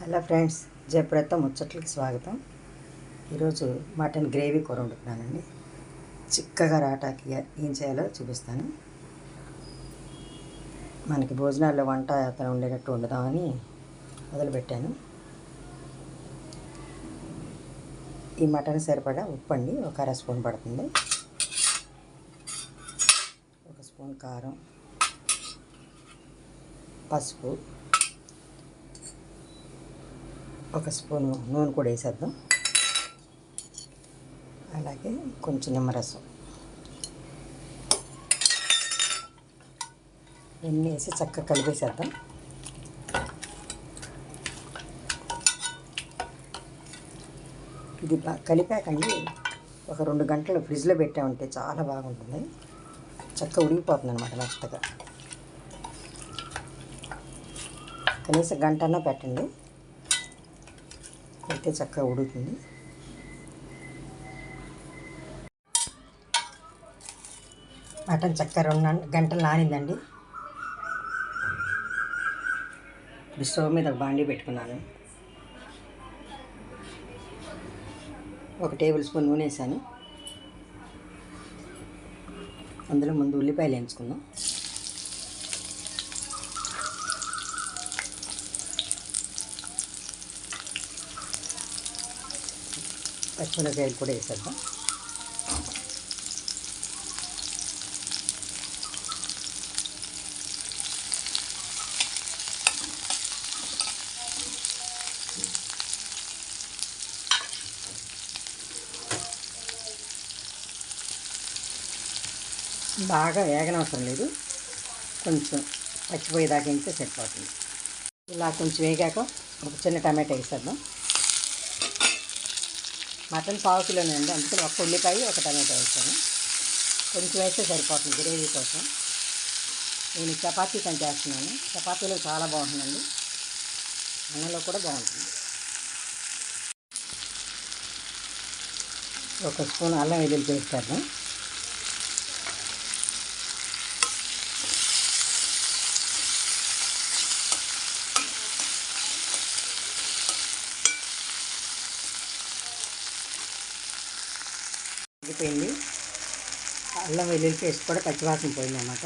Hello friends జయప్రత ముచ్చట్లకి స్వాగతం. ఈరోజు mutton gravy కూర వండుతున్నానండి. చిక్కగా రాటాకి ఏం చేయాలో చూపిస్తాను. మనకి భోజనాల్లో వంట అతను ఉండేటట్టు వండుదామని మొదలుపెట్టాను. ఈ మటన్ సరిపడా ఉప్పు అండి ఒక అర స్పూన్ పడుతుంది. ఒక స్పూన్ కారం పసుపు ఒక స్పూను నూనె కూడా వేసేద్దాం. అలాగే కొంచెం నిమ్మరసం. ఎన్ని వేసి చక్కగా కలిపేసేద్దాం. ఇది బా- కలిపాకండి. ఒక రెండు గంటలు ఫ్రిడ్జ్లో పెట్టామంటే చాలా బాగుంటుంది. చక్కగా ఉడికిపోతుంది అనమాట మెత్తగా. కనీసం గంట అన్నా పెట్టండి. అయితే చక్కగా ఉడుకుతుంది. మటన్ చక్కగా రెండు గంటలు నానిందండి. ఇప్పుడు స్టవ్ మీద ఒక బాండీ పెట్టుకున్నాను. ఒక టేబుల్ స్పూన్ నూనె వేసాను. అందులో ముందు ఉల్లిపాయలు వేయించుకుందాం. పచ్చిమిరపకాయలు కూడా వేసేద్దాం. బాగా వేగనవసరం లేదు. కొంచెం పచ్చిపోయేదాకా ఇంతే సరిపోతుంది. ఇలా కొంచెం వేగాక ఒక చిన్న టమాటా వేసేద్దాం. మటన్ పావు కిలోనే అండి. అందుకని ఒక ఉల్లిపాయ ఒక టమాటా వేసాను. కొంచెం వేస్తే సరిపోతుంది గ్రేవీ కోసం. నేను చపాతీ కానీ చేస్తున్నాను. చపాతీలో చాలా బాగుంటుందండి. అన్నంలో కూడా బాగుంటుంది. ఒక స్పూన్ అల్లం వెల్లుల్లి చేస్తాను వేద్దాం అల్లం వెల్లుల్లి పేస్ట్ కూడా పచ్చివాసన పోయింది అన్నమాట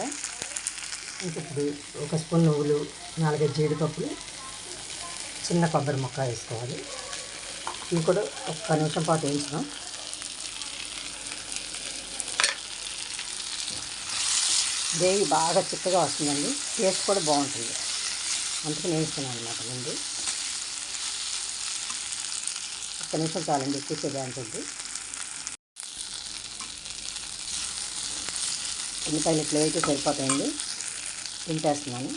ఇంక ఇప్పుడు ఒక స్పూన్ నువ్వులు నాలుగైదు జీడిపప్పులు చిన్న కొబ్బరి ముక్క వేసుకోవాలి. ఇవి కూడా ఒక్క నిమిషం పాటు వేయించుదాం గ్రేవీ బాగా చిక్కగా వస్తుందండి. టేస్ట్ కూడా బాగుంటుంది. అందుకని వేస్తున్నాను అనమాట ముందు. ఒక్క నిమిషం చాలండి ఎక్కువ బాగుంటుంది ఉల్లిపాయలు ఇట్లా అయితే సరిపోతాయండి. తింటేస్తున్నాను.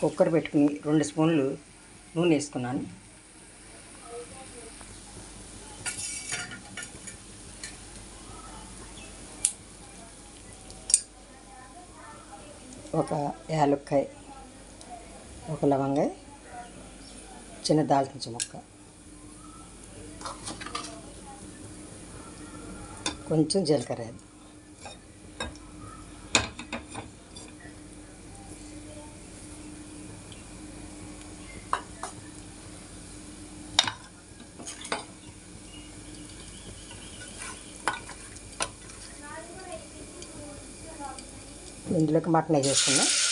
కుక్కర్ పెట్టుకుని రెండు స్పూన్లు నూనె వేసుకున్నాను. ఒక యాలక్కాయ ఒక లవంగాయ చిన్న దాల్చిన ముక్క కొంచెం జీలకర్ర ఇందులోకి మటన్ వేసుకున్నాం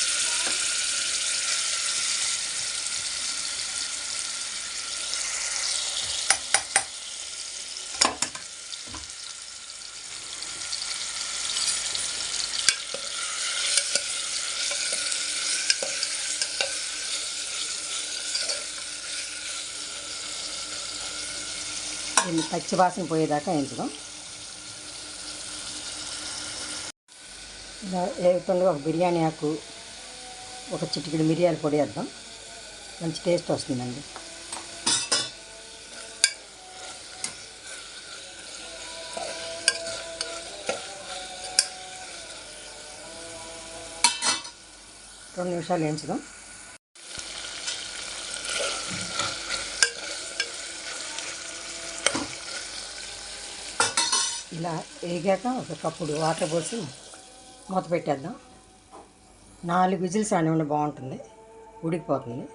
దీన్ని పచ్చి వాసన పోయేదాకా వేయించడం. ఇలా వేగుతుండగా ఒక బిర్యానీ ఆకు ఒక చిటికెడు మిరియాల పొడి వేద్దాం. మంచి టేస్ట్ వస్తుందండి. రెండు నిమిషాలు వేయించుదాం ఇలా వేగాక ఒక కప్పుడు వాటర్ పోసి మూత పెట్టేద్దాం. నాలుగు విజిల్స్ రానివ్వండి బాగుంటుంది. ఉడికిపోతుంది.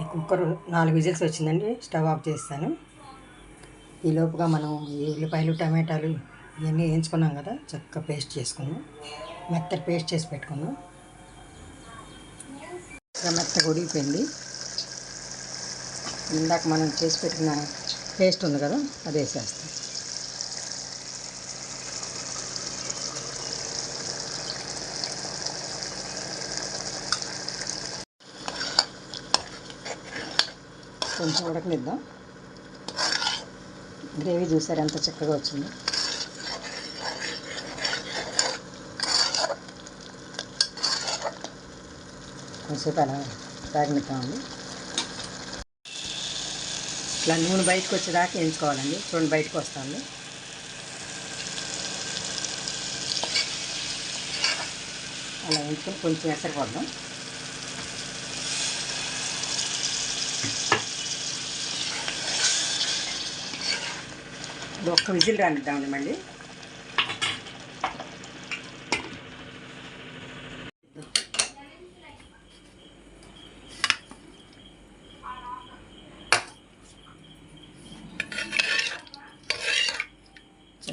ఈ కుక్కర్ నాలుగు విజిల్స్ వచ్చిందండి. స్టవ్ ఆఫ్ చేస్తాను. ఈ లోపుగా మనం ఈ ఉల్లిపాయలు టమాటాలు ఇవన్నీ వేయించుకున్నాం కదా. చక్కగా పేస్ట్ చేసుకున్నాం మెత్తటి పేస్ట్ చేసి పెట్టుకున్నాం ఇంకా మెత్తగా ఉడిగిపోయింది ఇందాక మనం చేసి పెట్టిన పేస్ట్ ఉంది కదా అది వేసేస్తాం. కొంచెం ఉడకనిద్దాం. గ్రేవీ చూసారు ఎంత చక్కగా వచ్చిందో. కొంచెంసేపు అలా తాగనిద్దామండి ఇట్లా నూనె బయటకు వచ్చేదాకా వేయించుకోవాలండి. చూడండి బయటకు వస్తుంది. అలా వేయించుకొని కొంచెం ఎసరిపోద్దాం ఇది ఒక్క విజిల్ రానిద్దామండి మళ్ళీ.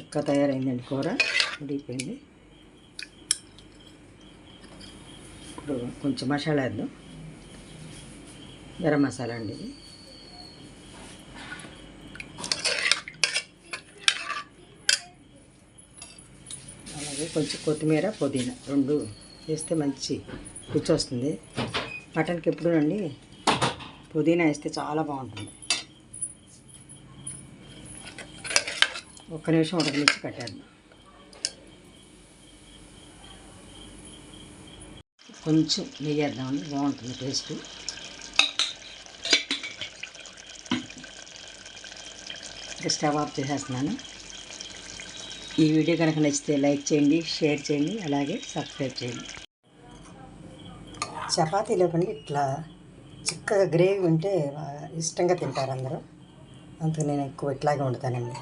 చక్కగా తయారైందండి కూర. ఉడికిపోయింది ఇప్పుడు కొంచెం మసాలా వేద్దాం. గరం మసాలా అండి ఇది. అలాగే కొంచెం కొత్తిమీర పుదీనా రెండు వేస్తే మంచి రుచి వస్తుంది. మటన్కి ఎప్పుడునండి పుదీనా వేస్తే చాలా బాగుంటుంది. ఒక్క నిమిషం ఉడకనిచ్చి కట్టేద్దాం కొంచెం నెయ్యి వేద్దామండి బాగుంటుంది టేస్ట్. ఇంకా స్టవ్ ఆఫ్ చేసేస్తున్నాను. ఈ వీడియో కనుక నచ్చితే లైక్ చేయండి షేర్ చేయండి అలాగే సబ్స్క్రైబ్ చేయండి. చపాతీలో కానీ ఇట్లా చిక్కగా గ్రేవీ ఉంటే ఇష్టంగా తింటారు అందరూ. అందుకు నేను ఎక్కువ ఇట్లాగే వండుతానండి.